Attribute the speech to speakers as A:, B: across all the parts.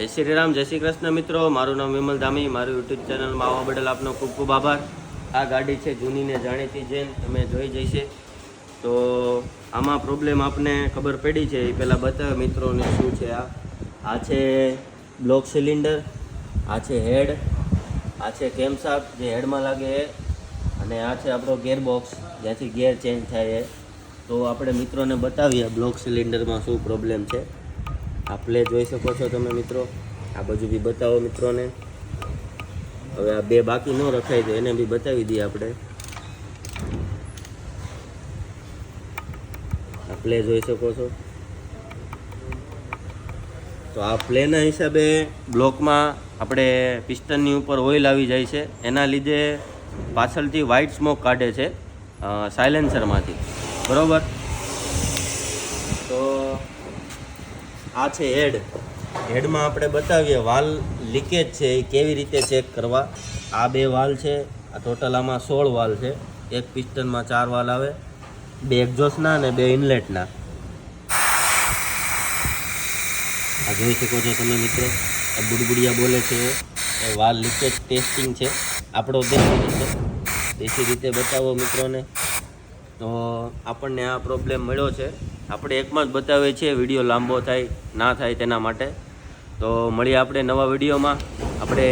A: જય શ્રી રામ, જય શ્રી કૃષ્ણ મિત્રો. મારું નામ વિમલ ધામી. મારું યુટ્યુબ ચેનલમાં આવવા બદલ આપનો ખૂબ ખૂબ આભાર. આ ગાડી છે જૂનીને જાણીતી જેન તમે જોઈ જઈશે. તો આમાં પ્રોબ્લેમ આપને ખબર પડી છે. એ પહેલાં બતાવે મિત્રોને શું છે આ. આ છે બ્લોક સિલિન્ડર, આ છે હેડ, આ છે કેમસાપ જે હેડમાં લાગે એ. અને આ છે આપણો ગેરબોક્સ, જ્યાંથી ગેર ચેન્જ થાય એ. તો આપણે મિત્રોને બતાવીએ બ્લોક સિલિન્ડરમાં શું પ્રોબ્લેમ છે. આ પ્લે જોઈ શકો છો તમે મિત્રો. આ બાજુ બી બતાવો મિત્રોને. હવે આ બે બાકી ન રખાય તો એને બી બતાવી દઈએ આપણે. આ પ્લે જોઈ શકો છો. તો આ પ્લેના હિસાબે બ્લોકમાં આપણે પિસ્ટનની ઉપર ઓઇલ આવી જાય છે. એના લીધે પાછળથી વ્હાઇટ સ્મોક કાઢે છે સાયલેન્સરમાંથી બરાબર? તો આ છે હેડ. હેડમાં આપણે બતાવીએ વાલ લીકેજ છે એ કેવી રીતે ચેક કરવા. આ બે વાલ છે, આ ટોટલ આમાં સોળ વાલ છે. એક પિસ્ટનમાં ચાર વાલ આવે, બે એક્ઝોસ્ટના અને બે ઇનલેટના. આ જોઈ શકો છો તમે મિત્રો, આ બુડબુડિયા બોલે છે એ. વાલ લીકેજ ટેસ્ટિંગ છે, આપણો દેશી રીતે દેશી રીતે બતાવો મિત્રોને. તો આપણને આ પ્રોબ્લેમ મળ્યો છે. આપણે એકમાં જ બતાવીએ છીએ, વીડિયો લાંબો થાય, ના થાય તેના માટે. તો મળીએ આપણે નવા વિડીયોમાં. આપણે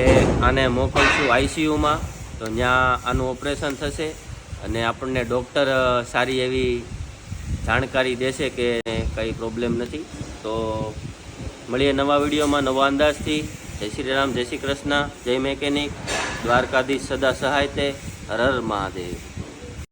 A: આને મોકલશું આઈસીયુમાં તો ત્યાં આનું ઓપરેશન થશે અને આપણને ડૉક્ટર સારી એવી જાણકારી દેશે કે કંઈ પ્રોબ્લેમ નથી. તો મળીએ નવા વિડીયોમાં નવા અંદાજથી. જય શ્રી રામ, જય શ્રી કૃષ્ણ, જય મેકેનિક, દ્વારકાધીશ સદા સહાય તે, હર હર મહાદેવ.